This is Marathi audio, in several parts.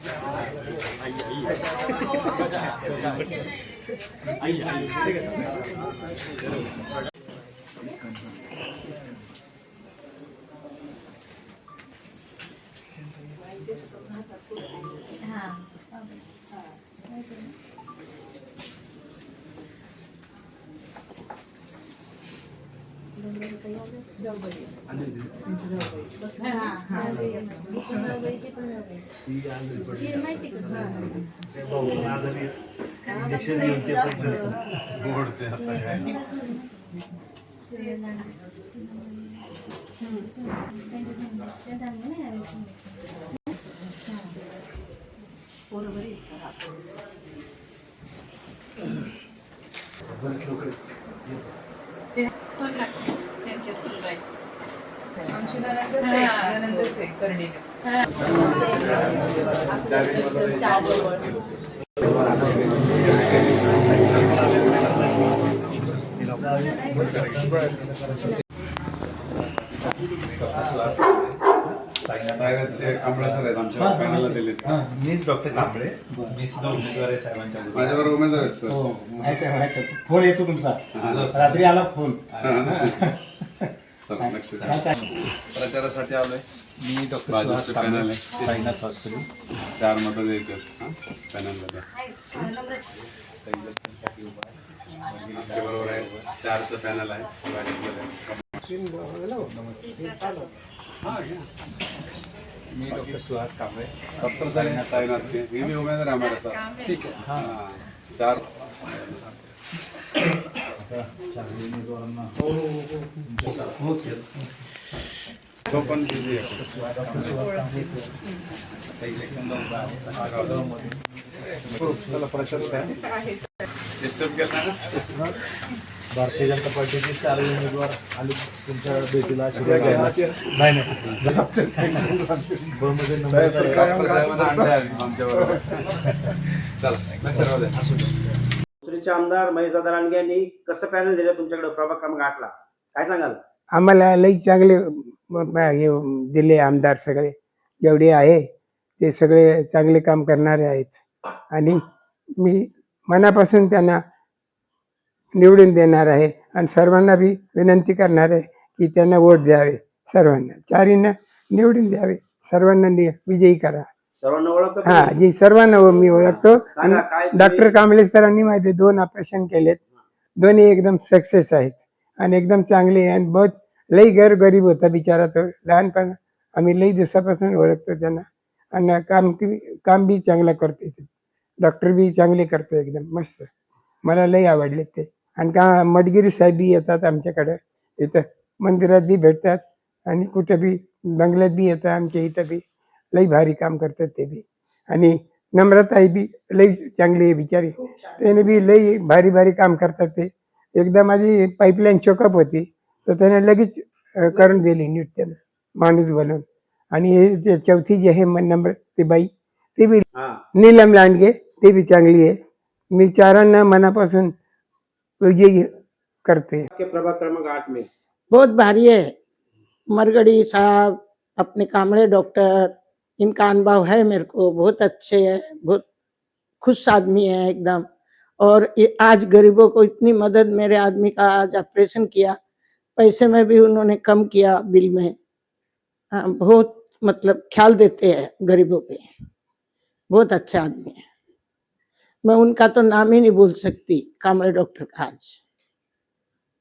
त्यांचे सुरू आहे आमची ननंदच आहे ननंदच आहे करडीला मीच डॉक्टर कांबळे मी सुद्धा उमेदवार आहे साहेबांच्या बरोबर. माझ्याबरोबर उमेदवार आहेत सर. हो माहिती आहे माहिती आहे. फोन येतो तुमचा. हा. रात्री आला फोन. चला लक्ष द्या. प्रचारासाठी आलोय. मी डॉक्टर भाजपचं सुहास पॅनल कांबळे आहे. साईनाथ हॉस्पिटल चार मतं द्यायचं पॅनलला आमच्या बरोबर आहे. चारचं पॅनल आहे. हा, घ्या. मी डॉक्टर सुहास कांबळे डॉक्टर साईनाथ साईनाथ के हे भी उमेदवार आहे हमारे साथ ठीक है हाँ चार. भारतीय जनता पार्टीचे चार उमेदवार आले तुमच्या भेटीला आशीर्वाद. नाही नाही. बमध्ये नंबर आमच्या बरोबर चला लक्ष आमदार महेशदादा रानगे यांनी कसं पॅनल दिलं तुमच्याकडे? प्रभाग क्रमांक आठला. काय सांगाल? आम्हाला लई चांगले म- म- हे दिले आमदार सगळे. जेवढे आहे ते सगळे चांगले काम करणारे आहेत. आणि मी मनापासून त्यांना निवडून देणार आहे आणि सर्वांना बी विनंती करणार आहे की त्यांना वोट द्यावे. सर्वांना. चारींना निवडून द्यावे. सर्वांना नि- विजयी करा. सर्वांना ओळखतो हा जी सर्वांना मी ओळखतो. सांगा आणि काय डॉक्टर कांबळे सरांनी माझे दोन ऑपरेशन केलेत. दोन्ही एकदम सक्सेस आहेत. आणि एकदम चांगले आणि बहुत लई घर गरीब होता बिचारा तो. लहानपण आम्ही लई दिवसापासून ओळखतो त्यांना. आणि काम काम बी चांगलं करते ते. डॉक्टर बी चांगले करतो एकदम मस्त. मला लई आवडले ते. आणि का मडगिरी साहेब बी येतात आमच्याकडे. इथं मंदिरात बी भेटतात. आणि कुठं बी बंगल्यात बी येतात आमच्या इथं बी. लई भारी काम करतात ते बी. आणि नम्रताई बी लई चांगली आहे बिचारी. त्याने बी लई भारी भारी काम करतात ते. एकदा माझी पाईपलाईन चोकअप होती तर त्याने लगेच करून दिली नीट त्यानं माणूस बनवून. आणि हे चौथी जी आहे मन नंबर ती बाई ती बी हा. नीलम लांडगे ती बी चांगली आहे. मी चारांना मनापासून विजयी करते. आपके प्रभाग क्रमांक आठ में. बहुत भारी है मरगड़ी साहब अपने कामड़े डॉक्टर इनका अनुभव है मेरे को बहुत अच्छे है बहुत खुश आदमी है एकदम। और आज गरीबों को इतनी मदद मेरे आदमी का आज ऑपरेशन किया पैसे में भी उन्होंने कम किया बिल में। हाँ, बहुत मतलब ख्याल देते हैं गरीबों पे। बहुत अच्छा आदमी है। मैं उनका तो नाम ही नहीं भूल सकती कामरे डॉक्टर का आज।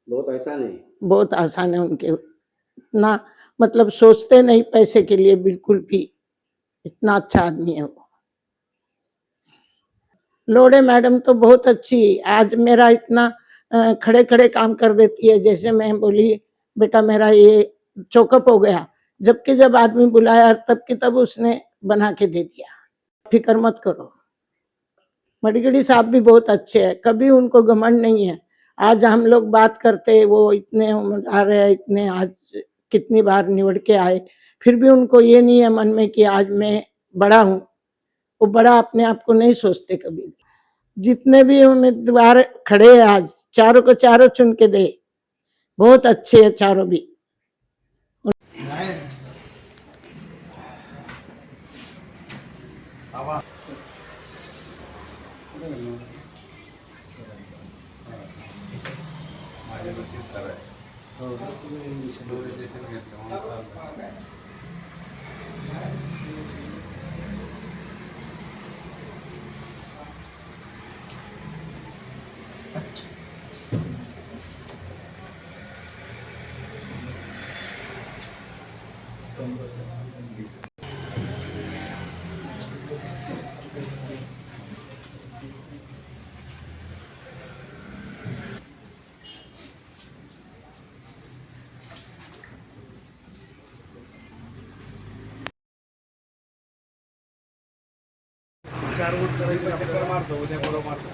बहुत आसान है। बहुत आसान है उनके। ना मतलब सोचते नहीं पैसे के लिए बिल्कुल भी। इतना अच्छा आदमी है वो। लोड़े मैडम तो बहुत अच्छी, आज मेरा इतना खड़े खड़े काम कर देती है, जैसे मैं बोली, बेटा मेरा ये चौकअप हो गया। जबकि जब आदमी बुलाया, तब की तब उसने बना के दे दिया। फ़िक्र मत करो। मडगड़ी साहब भी बहुत अच्छे हैं, कभी उनको घमंड नहीं है। आज हम लोग बात करते वो इतने आ रहे हैं, इतने आज कितनी बार निवड़ के आए। फिर भी उनको ये नहीं है मन में कि आज मैं बड़ा हूँ। वो बड़ा अपने आप को नहीं सोचते कभी भी। जितने भी उम्मीदवार खड़े हैं आज, चारों को चारों चुन के दे। बहुत अच्छे है चारों भी। इंजेक्शन घेतलं चार वोट करायचं चक्कर मारतो उद्या बरोबर मारतो